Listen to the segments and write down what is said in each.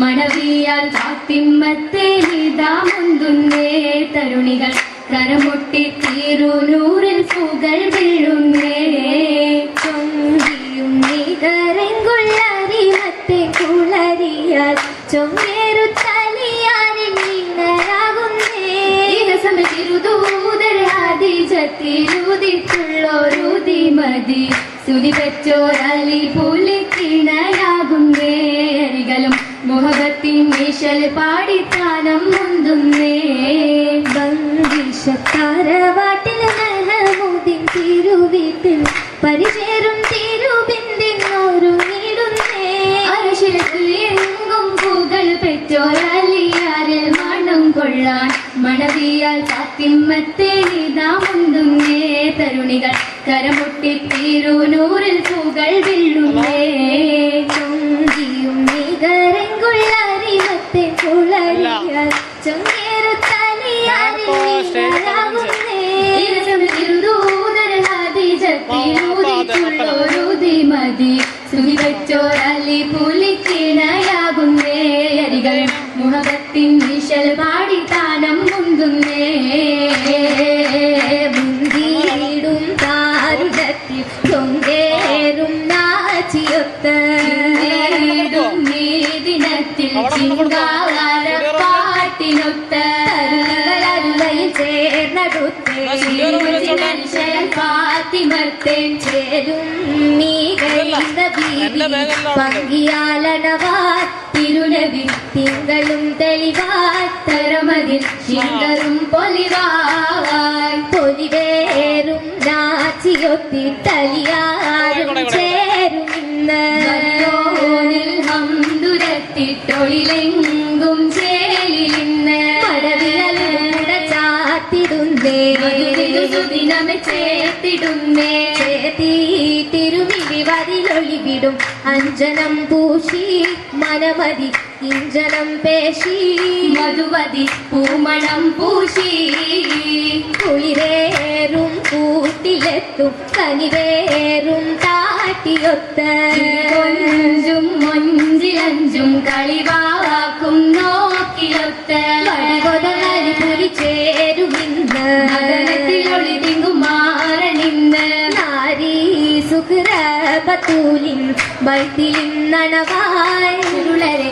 മണവിയാൽ കാത്തിമ്മത്തെ നിതാ തരുണികൾ കരമുട്ടി തീരുനൂറിൽ പൂകൾ വീഴുന്നേ ൂതിട്ടുള്ളോരുതി മതി സ്തുതി പെറ്റോരലി പുലിക്കിണയാകും വേരികളും മുഹബത്തിൻ മീശൽ പാടിത്താനം മുന്തുന്നേ ബന്ദിഷത്താരവാട്ടിൽ മെഹമൂദിൻ തിരുവീട്ടിൽ പരിചേരും തിരുബിന്ദിന്നോരുങ്ങിടുന്നേ നീടുന്നേ പൂകൾ പെറ്റോരലിയാരിൽ മണം കൊള്ളാൻ. മണവിയാൽ കാത്തിമ്മത്തെ നിതാ മുന്തുന്നേ തരുണികൾ കരമുട്ടി തീരുനൂറിൽ പൂകൾ ചൊങ്കിയും കുളരിയാൽ മതി അരികൾ മുഹബത്തിൻ വിശൽ പാടി താനം മുന്തുന്നേ. ബുന്തിയിടും താരുടത്തിൽ തൊങ്കേറും നാച്ചിയൊത്ത് ഈ ദിനത്തിൽ ചിങ്കാര പാട്ടിനൊത്ത തരുകളല്ലയിൽ ചേർന്നടുത്തേ മനുഷ്യൻ പാത്തിമർത്തേൻ ചേരും. നീ പങ്കിയാലണവാൻ തിരുനബി തിങ്കളും തെളിവാത്തരമതിൽ തരമതിൽ പൊലിവായി. പൊലിവേറും നാച്ചിയൊത്തി തലിയാറും ചേരും ഇന്ന് ഹംദുരത്തിട്ടൊളിലെങ്കും പടവിലൂടെ ചാത്തിടുന്നേ സുദിനമെ ചേർത്തിടുന്നേ ചേത്തി തിരുമിഴി വരിലൊളിവിടും അഞ്ജനം പൂശി മനമതി ഇഞ്ചനം പേശി. മധുവതി പൂമണം പൂശി. കുളിരേറും കൂട്ടിലെത്തും കനിവേറും താട്ടിയൊത്ത. കൊഞ്ചും മൊഞ്ചിലഞ്ചും കളിവാക്കും നോക്കിയൊത്ത്. പുലി ചേരുമിന്ന്. മദനത്തിലൊളി തിങ്കുമാരണിന്ന് നാരീ വൈത്തിലിൻ നനവായി. ഉരുളരെ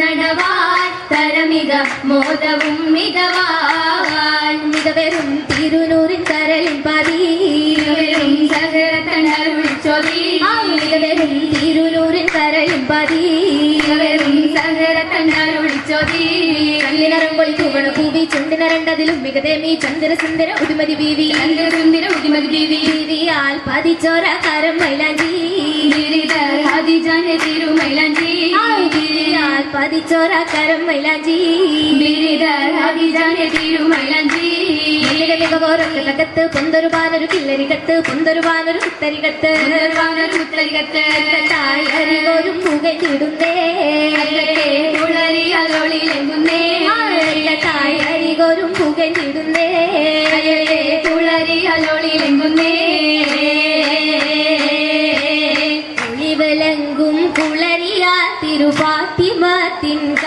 നടവായ് തരമിക മോദവും മികവാൻ മികവരും തിരുനൂറിൻ കരളിൻ പതി ഇവരും സഹരത്തണരുൾ ചൊവി മികവരും കൊളി തൂവണ പൂവി ചുണ്ടിനരണ്ടതിലും മികതേമി ചന്ദ്ര സുന്ദര ഉദിമതി ബീവി. ചന്ദ്രസുന്ദര ഉദിമതി ദേവി ബീവിയാൽ പതിച്ചോര കരം മൈലാഞ്ചി. തിരുമൈലാഞ്ചി പതിച്ചോര കരം മൈലാഞ്ചി. തകത്ത് പൊന്തൊരു പാനൊരു കില്ലരികത്ത് പൊന്തൊരു പാനൊരു കുത്തരികത്ത് ഉത്തരികത്ത് തായരികോരും പുകഞ്ഞിടുന്നേ കുളരിയലൊളിലെങ്കുന്നേ തായരികോരും പുകഞ്ഞിടുന്നേ കുളരിയലൊളിലെങ്കുന്നേ ഒളിവിളങ്കും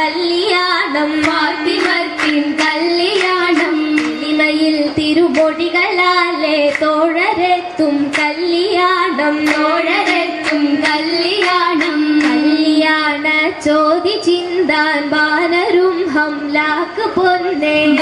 കല്യാണം ഫാത്തിമത്തിൻ കല്യാണം ഇമയിൽ തിരുപൊടികളാലേ തോഴരെത്തും കല്യാണം തോഴരെത്തും കല്യാണം. കല്യാണ ചോദി ചിന്താൻ ബാനരും ഹംലാക്ക് പൊന്നേ.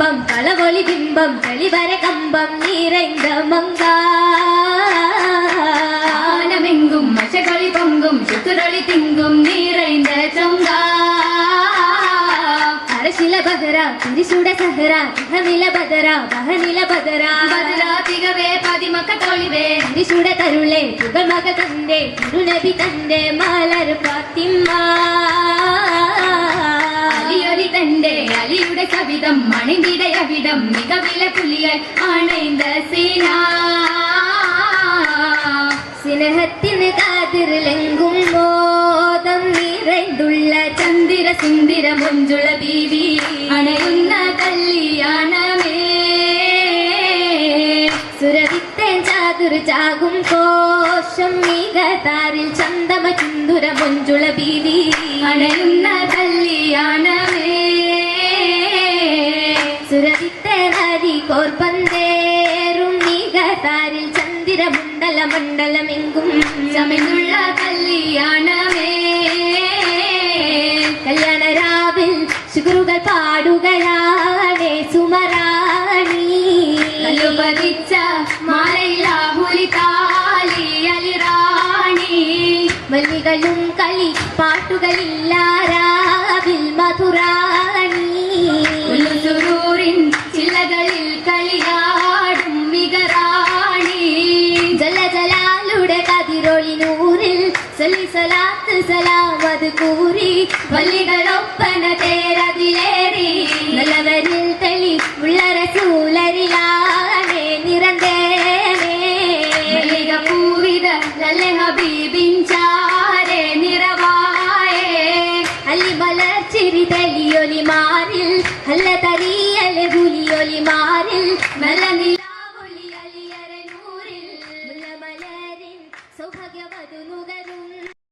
பிம்பம் பல ஒளி பிம்பம் தெளிவர கம்பம் நிறைந்த மங்கானமெங்கும் மசகளி பொங்கும் சுத்துரளி திங்கும் நிறைந்த சங்கா. அரசில பகரா திரிசுட சகரா திகமில பதரா பகனில பதரா. பதரா திகவே பதிமக்க தொழிவே. திரிசுட தருளே புகமக தந்தே திருநபி தந்தே மலர் பாத்திம்மா. തന്റെ അലിയുടെ കവിതം മണിനിടയവിടം മികവിലെ പുലിയായി ആണൈന്ത സീന. സ്നേഹത്തിന് കാതിരിലെങ്കും ബോധം നിറൈന്തുള്ള ചന്ദിര സുന്ദിര മൊഞ്ചുള ബീവി അണയുന്ന കല്യാണമേ. സുരവിത്തേൻ ചാതുരു ചാകും കോശം മികതാരിൽ ചന്ദമ ചുന്ദുര മൊഞ്ചുള ബീവി അണയുന്ന കല്യാണമേ. കോർപ്പന്തേറും മികതാരിൽ ചന്ദിര മണ്ഡല മണ്ഡലമെങ്കും ചമിനുള്ള കല്യാണമേ. കല്യാണ രാവിൽ ശുക്രുകൾ പാടുകയാണേ സുമറാണി. അനുപതിച്ച മാലയിലാഹുലി താലി അലിറാണി. മല്ലികളും കളി പാട്ടുകളില്ലാരാവിൽ മധുറാണി കൂറി വല്ലികളൊപ്പന തേരതിലേറി. നല്ലവരിൽ തെളി ഉള്ളര ചൂലരിലാകെ മല്ലിക പൂവിത നല്ല ഹബീബിൻ ചാരെ നിറവായേ. അല്ലി ബലച്ചിരി തെളിയൊലി മാറിൽ അല്ല തരിയലെ പുലിയൊലി മാറിൽ നല്ല